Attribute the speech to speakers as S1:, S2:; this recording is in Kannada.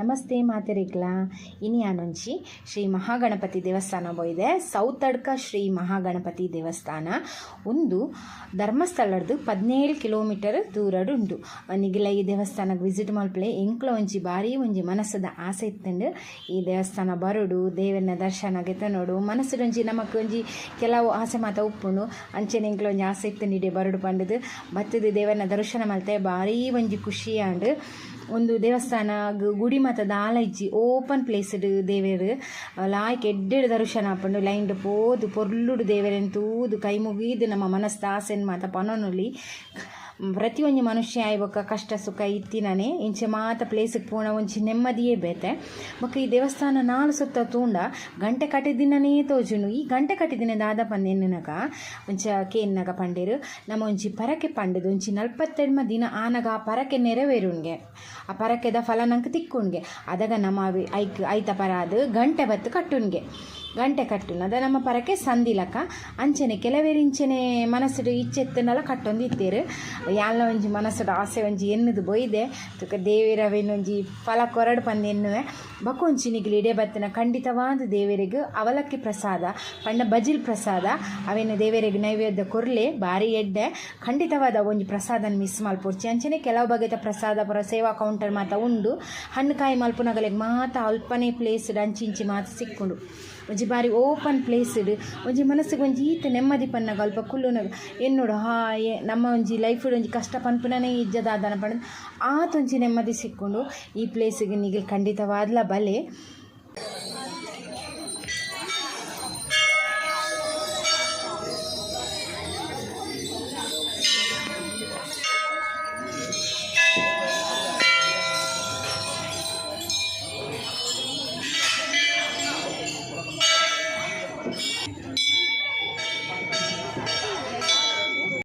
S1: ನಮಸ್ತೆ ಮಾತೆರಿಗ್ಲ. ಇನಿಯಾನುಂಚಿ ಶ್ರೀ ಮಹಾಗಣಪತಿ ದೇವಸ್ಥಾನ ಬೋಯಿದೆ ಸೌತಡ್ಕ ಶ್ರೀ ಮಹಾಗಣಪತಿ ದೇವಸ್ಥಾನ. ಒಂದು ಧರ್ಮಸ್ಥಳದ್ದು ಪದಿನೇಳು ಕಿಲೋಮೀಟರ್ ದೂರಡು ಉಂಟು ನಿಗಿಲ ಈ ದೇವಸ್ಥಾನಕ್ಕೆ ವಿಸಿಟ್ ಮಲ್ಪಲೆ ಎಂಕ್ಲ ಒಂಜಿ ಬಾರಿ ಒಂಜಿ ಮನಸ್ಸದ ಆಸೆ ಇತ್ತಂಡು ಈ ದೇವಸ್ಥಾನ ಬರುಡು ದೇವನ ದರ್ಶನ ಗೆತನೋಡು ಮನಸ್ಸಿನೊಂಜಿ ನಮಕ್ ಒಂಜಿ ಕೆಲವು ಆಸೆ ಮಾತ ಉಪ್ಪುಂಡು, ಅಂಚೆನೆ ಎಂಕ್ಲ ಒಂಜಿ ಆಸೆ ಇತ್ತಂಡಿಡೆ ಬರುಡು ಪಂಡದು. ಮತ್ತದು ದೇವನ ದರ್ಶನ ಮಲ್ತೆ ಬಾರಿ ಒಂಜಿ ಖುಷಿ ಆಂಡ್ ಒಂದು ದೇವಸ್ಥಾನ ಗುಡಿ ಮತದ ಆಲೈಜಿ ಓಪನ್ ಪ್ಲೇಸ್ಡ್ ದೇವೆರ್. ಲಾಯ್ಕ್ ಎಡ್ಡೆಡ್ ದರ್ಶನ ಆಪುಂಡು ಲೈಂಡ್ ಪೋದು, ಪೊರ್ಲುಡು ದೇವೆರೆನ್ ತೂದು ಕೈ ಮುಗಿದು ನಮ್ಮ ಮನಸ್ಸು ಆಸೆನ್ ಮಾತ ಪನೊನುಲಿ. ಪ್ರತಿ ಒಂಜಿ ಮನುಷ್ಯ ಇವಾಗ ಕಷ್ಟ, ಸುಖ, ಇತ್ತಿನನೆ. ಇಂಚೆ ಮಾತ ಪ್ಲೇಸಿಗೆ ಪೋಣ, ಒಂಚಿ ನೆಮ್ಮದಿಯೇ ಬೇತೆ. ಬೊಕ್ಕ ಈ ದೇವಸ್ಥಾನ ನಾಳು ಸುತ್ತ ತೂಂಡ ಗಂಟೆ ಕಟ್ಟಿದ್ದಿನೇ ತೋಜುನು. ಈ ಗಂಟೆ ಕಟ್ಟಿದಿನ ದಾದ ಪಂದೆನಗ ಒಂಚ ಕೇನ್ನಗ ಪಂಡೇರು, ನಮ್ಮ ಒಂಚಿ ಪರಕೆ ಪಂಡದು, ಒಂಚಿ ನಲ್ಪತ್ತೆಡ್ಮ ದಿನ ಆನಗ ಆ ಪರಕೆ ನೆರವೇರುಣ್ಗೆ. ಆ ಪರಕೆದ ಫಲ ನಂಗೆ ತಿಕ್ಕುಣ್ಗೆ. ಅದಾಗ ನಮ್ಮ ಐಕ್ ಐತ ಪರಾದು ಗಂಟೆ ಬತ್ತು ಕಟ್ಟುನ್ಗೆ ಗಂಟೆ ಕಟ್ಟುನ ಅದ ನಮ್ಮ ಪರಕ್ಕೆ ಸಂದಿಲಕ ಅಂಚನೆ ಕೆಲವೇರಿಂಚನೆ ಮನಸ್ಸುಡು ಇಚ್ಚೆತ್ತನಲ ಕಟ್ಟೊಂದು ಇತ್ತೇರು. ಯಾಲ್ನ ಒಂಜಿ ಮನಸ್ಸಡು ಆಸೆ ಒಂಜಿ ಎನ್ನುದು ಬೊಯ್ದೆ. ತುಕ ದೇವಿರವೇನೊಂಜಿ ಫಲ ಕೊರಡು ಪಂದ್ ಎನ್ನುವೆ. ಬಕೊಂಚಿ ಇಡೇ ಬತ್ತಿನ ಖಂಡಿತವಾದ ದೇವರಿಗೆ ಅವಲಕ್ಕಿ ಪ್ರಸಾದ. ಪಂಡ ಬಜಿಲ್ ಪ್ರಸಾದ. ಅವೇನು ದೇವರಿಗೆ ನೈವೇದ್ಯ ಕೊರ್ಲೆ, ಬಾರಿ ಎಡ್ಡೆ. ಖಂಡಿತವಾದ ಒಂಜಿ ಪ್ರಸಾದನ ಮಿಸ್ ಮಲ್ಪೊಡ್ಚಿ ಅಂಚನೆ ಕೆಲವು ಬಗೆತ ಪ್ರಸಾದ ಪುರ ಸೇವಾ ಕೌಂಟರ್ ಮಾತ ಉಂಡು. ಹಣ್ಣು ಕಾಯಿ ಮಲ್ಪುನಗಲಿಗೆ ಮಾತ ಅಲ್ಪನೆ ಪ್ಲೇಸ್ ಅಂಚಿಂಚಿ ಮಾತ ಸಿಕ್ಕುಂಡು. ಒಂಜಿ ಬಾರಿ ಓಪನ್ ಪ್ಲೇಸ್ಡ್ ಒಂಜಿ ಮನಸ್ಸಿಗೆ ಒಂಜಿ ಈತ ನೆಮ್ಮದಿ ಪನ್ನಗ ಅಲ್ಪ ಕುಲ್ಲುನಗ. ಎನ್ನೋಡು ಹಾ ಏ, ನಮ್ಮ ಒಂಜಿ ಲೈಫ್ ಒಂಜಿ ಕಷ್ಟ ಪನ್ಪುನನೇ ಇಜ್ಜದಾದನ ಆತ ಆತೊಂಜಿ ನೆಮ್ಮದಿ ಸಿಕ್ಕೊಂಡು ಈ ಪ್ಲೇಸಿಗೆ ನೀಗಿಲ್ ಖಂಡಿತವಾದ್ಲ ಬಲೆ. Thank you.